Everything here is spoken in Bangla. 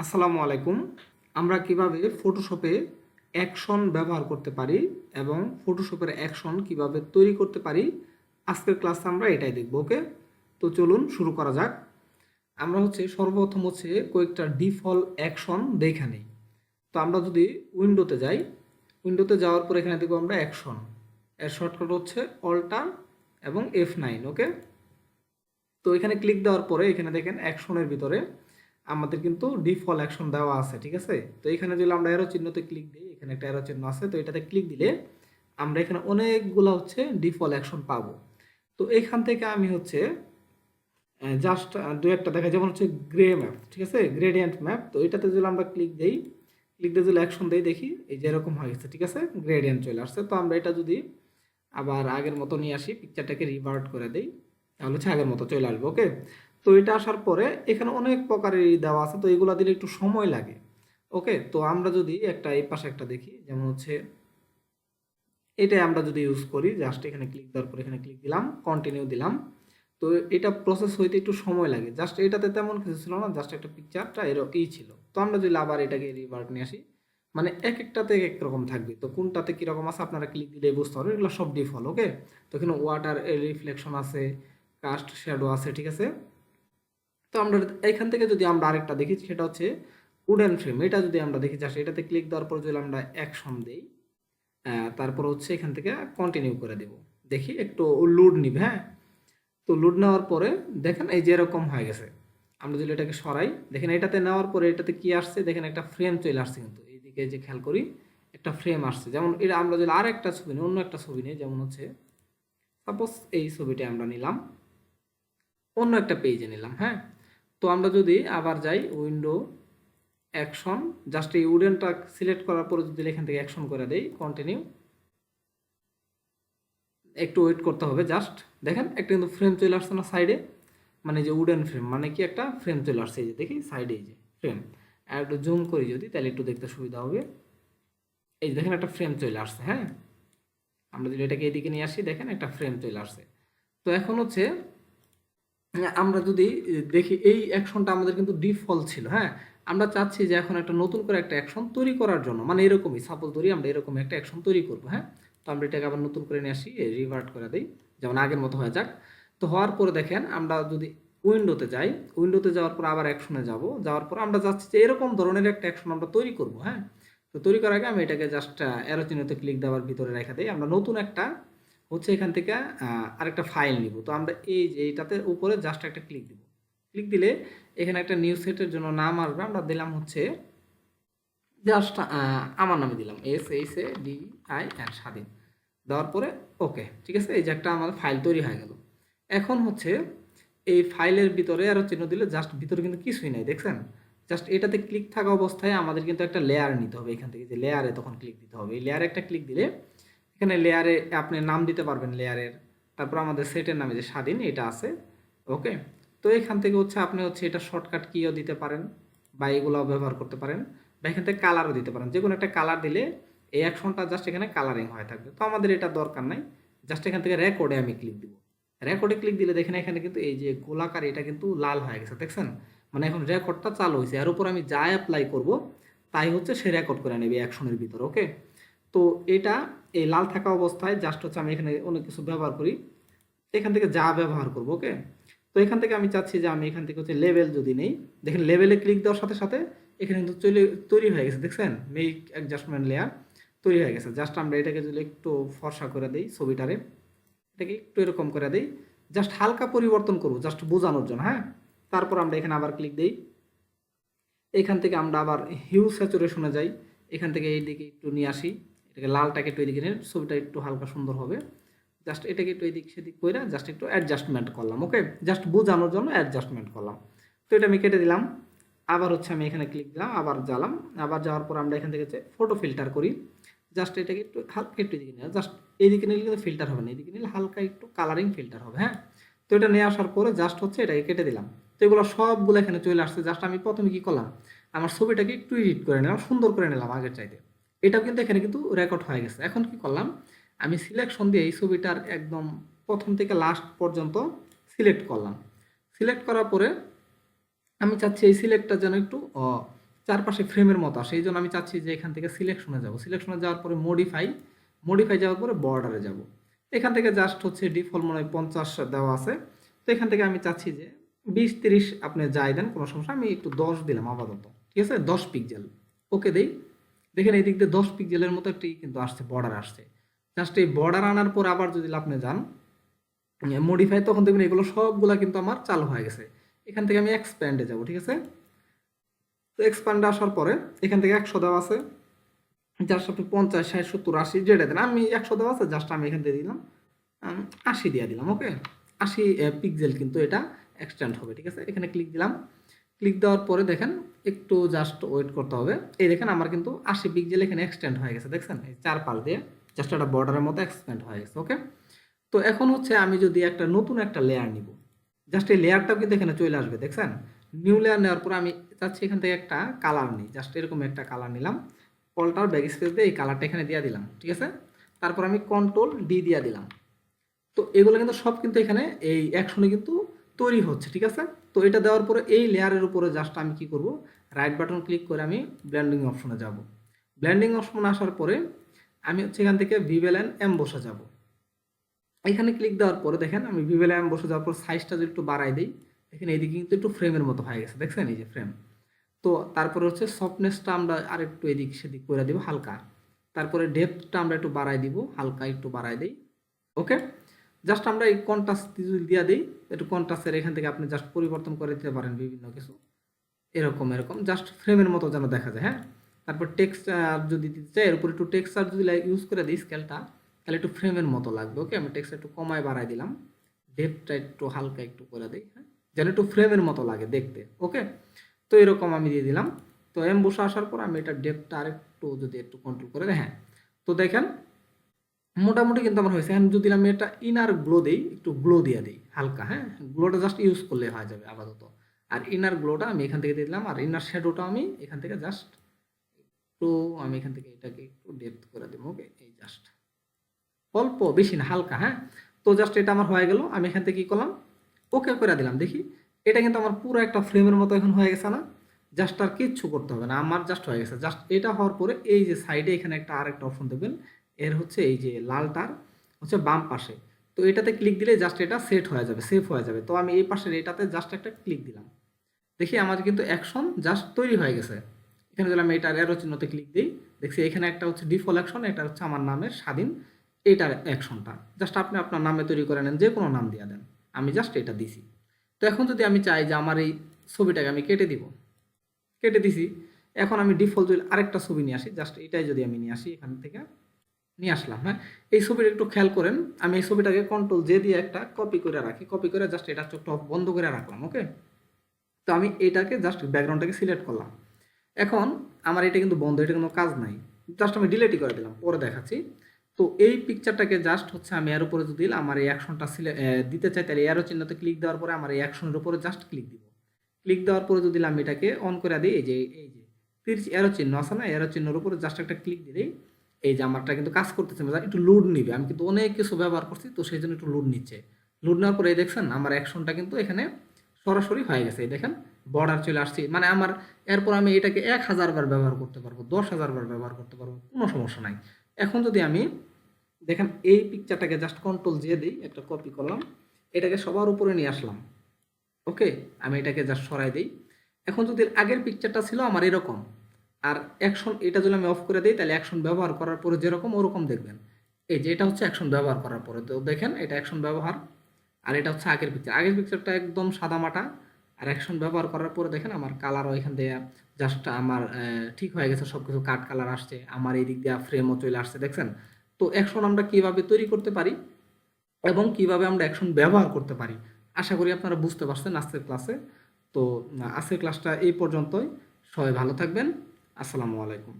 আসসালামু আলাইকুম। আমরা কীভাবে ফটোশপে অ্যাকশন ব্যবহার করতে পারি এবং ফটোশপের অ্যাকশন কীভাবে তৈরি করতে পারি, আজকের ক্লাসে আমরা এটাই দেখব ওকে তো চলুন শুরু করা যাক। আমরা হচ্ছে সর্বপ্রথম হচ্ছে কয়েকটা ডিফল্ট অ্যাকশন দেখে নিই। তো আমরা যদি উইন্ডোতে যাই উইন্ডোতে যাওয়ার পর এখানে দেখব আমরা অ্যাকশন এর শর্টকাট হচ্ছে অল্টার এবং এফ নাইন ওকে তো এখানে ক্লিক দেওয়ার পরে এখানে দেখেন অ্যাকশনের ভিতরে আমাদের কিন্তু ডিফল্ট অ্যাকশন দেওয়া আছে, ঠিক আছে? তো এখানে যদি আমরা এরো চিহ্নতে ক্লিক দিই, এখানে একটা এরো চিহ্ন আছে, তো এটাতে ক্লিক দিলে আমরা এখানে অনেকগুলো হচ্ছে ডিফল্ট অ্যাকশন পাবো। তো এখান থেকে আমি হচ্ছে জাস্ট দু একটা দেখা যেমন হচ্ছে গ্রে ম্যাপ ঠিক আছে? গ্রেডিয়েন্ট ম্যাপ তো এটাতে যদি আমরা ক্লিক দিই ক্লিক দিয়ে যদি অ্যাকশন দিই, দেখি, এই যে এরকম হয়ে গেছে, ঠিক আছে? গ্রেডিয়েন্ট চলে আসছে, তো আমরা এটা যদি আবার আগের মতো নিয়ে আসি পিকচারটাকে রিভার্ট করে দিই, তাহলে হচ্ছে আগের মতো চলে আসব ওকে তো এটা আসার পরে এখানে অনেক প্রকারের দেওয়া আছে, তো এগুলো দিলে একটু সময় লাগে। ওকে, তো আমরা যদি একটা এই পাশে একটা দেখি, যেমন হচ্ছে এটাই আমরা যদি ইউজ করি জাস্ট এখানে ক্লিক দেওয়ার পর এখানে ক্লিক দিলাম কন্টিনিউ দিলাম, তো এটা প্রসেস হইতে একটু সময় লাগে। জাস্ট এটাতে তেমন কিছু ছিল না জাস্ট একটা পিকচারটা এরকমই ছিল। তো আমরা যদি আবার এটাকে রিভার্ট নিয়ে আসি মানে এক একটাতে এক রকম থাকবে। তো কোনটাতে কীরকম আছে আপনারা ক্লিক দিলে বুঝতে পারবেন, এগুলো সব ডিফল্ট ওকে? তো এখানে ওয়াটার রিফ্লেকশন আছে কাস্ট শ্যাডো আছে, ঠিক আছে? তো আমরা এখান থেকে যদি আমরা আরেকটা দেখি, সেটা হচ্ছে উডেন ফ্রেম এটা যদি আমরা দেখি জাস্ট এটাতে ক্লিক দেওয়ার পর যদি আমরা অ্যাকশন দিই তারপর হচ্ছে এখান থেকে কন্টিনিউ করে দেব। দেখি, একটু লুড নিবে হ্যাঁ? তো লুড নেওয়ার পরে দেখেন, এই যে এরকম হয়ে গেছে। আমরা যদি এটাকে সরাই, দেখেন এটাতে নেওয়ার পরে এটাতে কি আসছে? দেখেন একটা ফ্রেম চলে আসছে কিন্তু। এইদিকে যে খেয়াল করি, একটা ফ্রেম আসছে। যেমন এটা আমরা যদি আর একটা ছবি নিই, অন্য একটা ছবি নিই, যেমন হচ্ছে সাপোজ এই ছবিটা আমরা নিলাম, অন্য একটা পেজে নিলাম হ্যাঁ? তো আমরা যদি আবার যাই উইন্ডো অ্যাকশন জাস্ট এই উডেনটা সিলেক্ট করার পরে যদি এখান থেকে অ্যাকশন করে দেই কন্টিনিউ একটু ওয়েট করতে হবে জাস্ট দেখেন একটা কিন্তু ফ্রেম চলে আসছে না সাইডে মানে যে উডেন ফ্রেম মানে কি একটা ফ্রেম চলে আসছে এই যে, দেখি সাইডে এই যে ফ্রেম আর একটু জুম করি যদি, তাহলে একটু দেখতে সুবিধা হবে। এই যে দেখেন একটা ফ্রেম চলে আসছে হ্যাঁ? আমরা যদি এটাকে এদিকে নিয়ে আসি, দেখেন একটা ফ্রেম চলে আসছে। তো এখন হচ্ছে আমরা যদি দেখি, এই অ্যাকশনটা আমাদের কিন্তু ডিফল্ট ছিল হ্যাঁ? আমরা চাচ্ছি যে এখন একটা নতুন করে একটা অ্যাকশন তৈরি করার জন্য মানে এরকমই সাপোজ ধরি আমরা এরকম একটা অ্যাকশন তৈরি করব হ্যাঁ? তো আমরা এটাকে আবার নতুন করে নিয়ে আসি রিভার্ট করে দিই, যেমন আগের মতো হয়ে যাক। তো হওয়ার পরে দেখেন, আমরা যদি উইন্ডোতে যাই উইন্ডোতে যাওয়ার পর আবার অ্যাকশনে যাব, যাওয়ার পর আমরা চাচ্ছি যে এরকম ধরনের একটা অ্যাকশন আমরা তৈরি করব হ্যাঁ? তো তৈরি করার আগে আমি এটাকে জাস্ট অ্যারো চিহ্নতে ক্লিক দেওয়ার ভিতরে রেখে দিই, আমরা নতুন একটা হচ্ছে এখান থেকে আরেকটা ফাইল নিব। তো আমরা এই যে এইটাতে উপরে জাস্ট একটা ক্লিক দিব। ক্লিক দিলে এখানে একটা নিউ সেটের জন্য নাম আসবে। আমরা দিলাম হচ্ছে জাস্ট আমার নামে দিলাম। S H A D I N স্বাধীন। দেওয়ার পরে ওকে ঠিক আছে? এই যে একটা আমার ফাইল তৈরি হয়ে গেল। এখন হচ্ছে এই ফাইলের ভিতরে আরও চিহ্ন দিলে জাস্ট ভিতরে কিন্তু কিছুই নাই, দেখছেন? জাস্ট এটাতে ক্লিক থাকা অবস্থায় আমাদের কিন্তু একটা লেয়ার নিতে হবে এখান থেকে। যে লেয়ারে তখন ক্লিক দিতে হবে। এই লেয়ারে একটা ক্লিক দিলে এখানে লেয়ারে আপনি নাম দিতে পারবেন লেয়ারের তারপর আমাদের সেটের নামে যে স্বাধীন, এটা আছে। ওকে তো এখান থেকে হচ্ছে আপনি হচ্ছে এটা শর্টকাট কিও দিতে পারেন বা এগুলোও ব্যবহার করতে পারেন বা এখান থেকে কালারও দিতে পারেন। যে কোনো একটা কালার দিলে এই অ্যাকশনটা জাস্ট এখানে কালারিং হয়ে থাকবে। তো আমাদের এটা দরকার নাই। জাস্ট এখান থেকে রেকর্ডে আমি ক্লিক দিব। রেকর্ডে ক্লিক দিলে দেখেন এখানে কিন্তু এই যে গোলাকার এটা কিন্তু লাল হয়ে গেছে, দেখছেন? মানে এখন রেকর্ডটা চালু হয়েছে। এর উপর আমি যা অ্যাপ্লাই করব, তাই হচ্ছে সে রেকর্ড করে নেবে অ্যাকশনের ভিতর ওকে তো এটা এই লাল থাকা অবস্থায় জাস্ট হচ্ছে আমি এখানে অনেক কিছু ব্যবহার করি। এখান থেকে যা ব্যবহার করব ওকে তো এখান থেকে আমি চাচ্ছি যে আমি এখান থেকে হচ্ছে লেভেল যদি নেই, দেখেন লেভেলে ক্লিক দেওয়ার সাথে সাথে এখানে কিন্তু চলে, তৈরি হয়ে গেছে, দেখছেন? মেক অ্যাডজাস্টমেন্ট লেয়ার তৈরি হয়ে গেছে। জাস্ট আমরা এটাকে যদি একটু ফর্সা করে দিই ছবিটারে, এটাকে একটু এরকম করে দিই। জাস্ট হালকা পরিবর্তন করব জাস্ট বোঝানোর জন্য হ্যাঁ? তারপর আমরা এখানে আবার ক্লিক দিই। এখান থেকে আমরা আবার হিউ স্যাচুরেশনে যাই। এখান থেকে এই দিকে একটু নিয়ে আসি। এটাকে লালটাকে একটু এদিকে ছবিটা একটু হালকা সুন্দর হবে। জাস্ট এটাকে একটু এদিক সেদিক করে জাস্ট একটু অ্যাডজাস্টমেন্ট করলাম ওকে জাস্ট বোঝানোর জন্য অ্যাডজাস্টমেন্ট করলাম। তো এটা আমি কেটে দিলাম। আবার হচ্ছে আমি এখানে ক্লিক দিলাম, আবার জ্বালাম। আবার যাওয়ার পর আমরা এখান থেকে ফটো ফিল্টার করি। জাস্ট এটাকে একটু হালকা একটু এদিকে নিয়ে জাস্ট এইদিকে নিলে কিন্তু ফিল্টার হবে না, এদিকে নিলে হালকা একটু কালারিং ফিল্টার হবে হ্যাঁ? তো এটা নিয়ে আসার পরে জাস্ট হচ্ছে এটাকে কেটে দিলাম। তো এগুলো সবগুলো এখানে চলে আসছে। জাস্ট আমি প্রথমে কি করলাম? আমার ছবিটাকে একটু এডিট করে নিলাম, সুন্দর করে নিলাম আগের চাইতে। এটাও কিন্তু এখানে কিন্তু রেকর্ড হয়ে গেছে। এখন কি করলাম? আমি সিলেকশন দিয়ে এই ছবিটার একদম প্রথম থেকে লাস্ট পর্যন্ত সিলেক্ট করলাম। সিলেক্ট করার পরে আমি চাচ্ছি এই সিলেক্টটা যেন একটু চারপাশে ফ্রেমের মতো আসে। এই জন্য আমি চাচ্ছি যে এখান থেকে সিলেকশনে যাব। সিলেকশনে যাওয়ার পরে মডিফাই মডিফাই যাওয়ার পরে বর্ডারে যাব। এখান থেকে জাস্ট হচ্ছে ডিফল্ট মনে হয় পঞ্চাশ দেওয়া আছে। তো এখান থেকে আমি চাচ্ছি যে বিশ, তিরিশ আপনি যাই দেন, কোনো সমস্যা আমি একটু দশ দিলাম আপাতত। ঠিক আছে? দশ পিকজেল ওকে দেই। দেখেন এই দিক দিয়ে দশ পিকজেলের মতো একটি কিন্তু আসছে বর্ডার আসছে। জাস্ট এই বর্ডার আনার পর আবার যদি আপনি যান মডিফাই তখন দেখবেন এগুলো সবগুলা কিন্তু আমার চালু হয়ে গেছে। এখান থেকে আমি এক্সপ্যান্ডে যাব, ঠিক আছে? তো এক্সপ্যান্ডে আসার পরে এখান থেকে একশো দেওয়া আছে। জাস্ট আপনি পঞ্চাশ, ষাট, সত্তর, আশি যেটা দেন, আমি একশো দেওয়া আছে জাস্ট আমি এখান থেকে দিলাম। আশি দিয়ে দিলাম ওকে আশি পিক্সেল কিন্তু এটা এক্সটেন্ড হবে, ঠিক আছে? এখানে ক্লিক দিলাম। ক্লিক দেওয়ার পরে দেখেন একটু জাস্ট ওয়েট করতে হবে। এই দেখেন আমার কিন্তু আশি পিক্সেল এখানে এক্সটেন্ড হয়ে গেছে, দেখছেন? এই চার পাশ দিয়ে জাস্ট একটা বর্ডারের মতো এক্সপেন্ড হয়ে গেছে ওকে তো এখন হচ্ছে আমি যদি একটা নতুন একটা লেয়ার নিব জাস্ট এই লেয়ারটাও কিন্তু এখানে চলে আসবে, দেখছেন? নিউ লেয়ার নেওয়ার পর আমি চাচ্ছি এখান থেকে একটা কালার নিই জাস্ট এরকম একটা কালার নিলাম। কলটার ব্যাক স্পেস দিয়ে এই কালারটা এখানে দিয়ে দিলাম, ঠিক আছে? তারপর আমি কন্ট্রোল ডি দিয়ে দিলাম। তো এগুলো কিন্তু সব কিন্তু এখানে এই অ্যাকশনে কিন্তু তৈরি হচ্ছে, ঠিক আছে? তো এটা দেওয়ার পরে এই লেয়ারের উপরে জাস্ট আমি কি করব? রাইট বাটন ক্লিক করে আমি ব্ল্যান্ডিং অপশনে যাব। ব্ল্যান্ডিং অপশনে আসার পরে আমি হচ্ছে এখান থেকে ভিভেল অ্যান্ড এম বসে যাব। এখানে ক্লিক দেওয়ার পরে দেখেন, আমি ভিভেল এম বসে যাওয়ার পর সাইজটা যদি একটু বাড়াই দিই দেখেন এইদিকে কিন্তু একটু ফ্রেমের মতো হয়ে গেছে, দেখছেন? এই যে ফ্রেম তো তারপরে হচ্ছে সফটনেসটা আমরা আর একটু এদিক সেদিক করে দিব হালকা। তারপরে ডেপথটা আমরা একটু বাড়াই দিব, হালকা একটু বাড়াই দিই। ওকে জাস্ট আমরা এই কন্ট্রাস্ট যদি দিয়ে দিই, একটু কন্ট্রাস্টের এখান থেকে আপনি জাস্ট পরিবর্তন করে দিতে পারেন বিভিন্ন কিছু। এরকম এরকম জাস্ট ফ্রেমের মতো যেন দেখা যায় হ্যাঁ? তারপর টেক্সট যদি দিতে চাই, এর উপর একটু টেক্সচার যদি ইউজ করে দিই স্কেলটা তাহলে একটু ফ্রেমের মতো লাগবে ওকে আমি টেক্সট একটু কমায় বাড়াই দিলাম ডেপটা একটু হালকা একটু করে দিই হ্যাঁ? যেন একটু ফ্রেমের মতো লাগে দেখতে ওকে তো এরকম আমি দিয়ে দিলাম। তো এম বসে আসার পর আমি এটা ডেপটা আরেকটু যদি একটু কন্ট্রোল করে দিই হ্যাঁ? তো দেখেন মোটামুটি কিন্তু আমার হয়েছে। এখন যদি আমি এটা ইনার গ্লো দিই, একটু গ্লো দিয়ে দিই, হালকা হ্যাঁ? গ্লোটা জাস্ট ইউজ করলে হয়ে যাবে আপাতত। আর ইনার গ্লোটা আমি এখান থেকে দিয়ে দিলাম, আর ইনার শ্যাডোটা আমি এখান থেকে জাস্ট একটু, আমি এখান থেকে এটাকে একটু ডেপথ করে দেবো ওকে এই জাস্ট অল্প, বেশি না, হালকা হ্যাঁ? তো জাস্ট এটা আমার হয়ে গেল, আমি এখান থেকে কী করলাম ওকে করে দিলাম। দেখি, এটা কিন্তু আমার পুরো একটা ফ্রেমের মতো এখন হয়ে গেছে না? জাস্ট আর কিচ্ছু করতে হবে না, আমার জাস্ট হয়ে গেছে। জাস্ট এটা হওয়ার পরে এই যে সাইডে এখানে একটা আরেকটা অপশন দেবেন এর হচ্ছে এই যে লালটার হচ্ছে বাম পাশে। তো এটাতে ক্লিক দিলে জাস্ট এটা সেট হয়ে যাবে সেভ হয়ে যাবে। তো আমি এই পাশের এটাতে জাস্ট একটা ক্লিক দিলাম। দেখি আমার কিন্তু অ্যাকশন জাস্ট তৈরি হয়ে গেছে। এখানে যদি আমি এটার এরো চিহ্নতে ক্লিক দিই, দেখছি এখানে একটা হচ্ছে ডিফল্ট অ্যাকশন এটা হচ্ছে আমার নামের স্বাধীন এটার অ্যাকশনটা জাস্ট আপনি আপনার নামে তৈরি করে নেন যে কোনো নাম দিয়ে দেন। আমি জাস্ট এটা দিছি। তো এখন যদি আমি চাই যে আমার এই ছবিটাকে আমি কেটে দিব, কেটে দিছি। এখন আমি ডিফল্ট আরেকটা ছবি নিয়ে আসি জাস্ট এটাই যদি আমি নিয়ে আসি এখান থেকে। নিয়ে আসলাম হ্যাঁ? এই ছবিটা একটু খেয়াল করেন, আমি এই ছবিটাকে কন্ট্রোল জে দিয়ে একটা কপি করে রাখি। কপি করে জাস্ট এটা চোখটা বন্ধ করে রাখলাম ওকে তো আমি এটাকে জাস্ট ব্যাকগ্রাউন্ডটাকে সিলেক্ট করলাম। এখন আমার এটা কিন্তু বন্ধ এটা কোনো কাজ নাই। জাস্ট আমি ডিলেটই করে দিলাম, পরে দেখাচ্ছি। তো এই পিকচারটাকে জাস্ট হচ্ছে আমি এর উপরে যদি আমার এই অ্যাকশনটা দিতে চাই, তাহলে এরো চিহ্নতে ক্লিক দেওয়ার পরে আমার এই অ্যাকশনের উপরে জাস্ট ক্লিক দিব। ক্লিক দেওয়ার পরে যদি আমি এটাকে অন করে দিই, এই যে এই যে, তিরিশ এরো চিহ্ন আছে না এরো চিহ্নের উপরে জাস্ট একটা ক্লিক দিলেই এই যে আমারটা কিন্তু কাজ করতেছে না একটু লোড নিবে। আমি কিন্তু অনেক কিছু ব্যবহার করছি, তো সেই জন্য একটু লোড নিচ্ছে। লোড নেওয়ার পরে দেখছেন, আমার অ্যাকশনটা কিন্তু এখানে সরাসরি হয়ে গেছে। দেখেন বর্ডার চলে আসছে। মানে আমার, এরপর আমি এটাকে এক হাজার বার ব্যবহার করতে পারব, দশ হাজার বার ব্যবহার করতে পারব, কোনো সমস্যা নাই। এখন যদি আমি, দেখেন, এই পিকচারটাকে জাস্ট কন্ট্রোল দিয়ে দিই, একটা কপি করলাম, এটাকে সবার উপরে নিয়ে আসলাম। ওকে আমি এটাকে জাস্ট সরাই দিই। এখন যদি আগের পিকচারটা ছিল, আমার এরকম। আর অ্যাকশন এটা যদি আমি অফ করে দিই, তাহলে অ্যাকশন ব্যবহার করার পরে যেরকম ওরকম দেখবেন। এই যে এটা হচ্ছে অ্যাকশন ব্যবহার করার পরে। তো দেখেন, এটা অ্যাকশন ব্যবহার আর এটা হচ্ছে আগের পিকচার আগের পিকচারটা একদম সাদামাটা আর অ্যাকশন ব্যবহার করার পরে দেখেন, আমার কালারও এখান দিয়ে জাস্ট আমার ঠিক হয়ে গেছে সব কিছু কাট কালার আসছে, আমার এই দিক দিয়ে ফ্রেমও চলে আসছে, দেখছেন? তো অ্যাকশন আমরা কীভাবে তৈরি করতে পারি এবং কীভাবে আমরা অ্যাকশন ব্যবহার করতে পারি? আশা করি আপনারা বুঝতে পারছেন আজকের ক্লাসে তো আজকের ক্লাসটা এই পর্যন্তই। সবাই ভালো থাকবেন। আসসালামু আলাইকুম।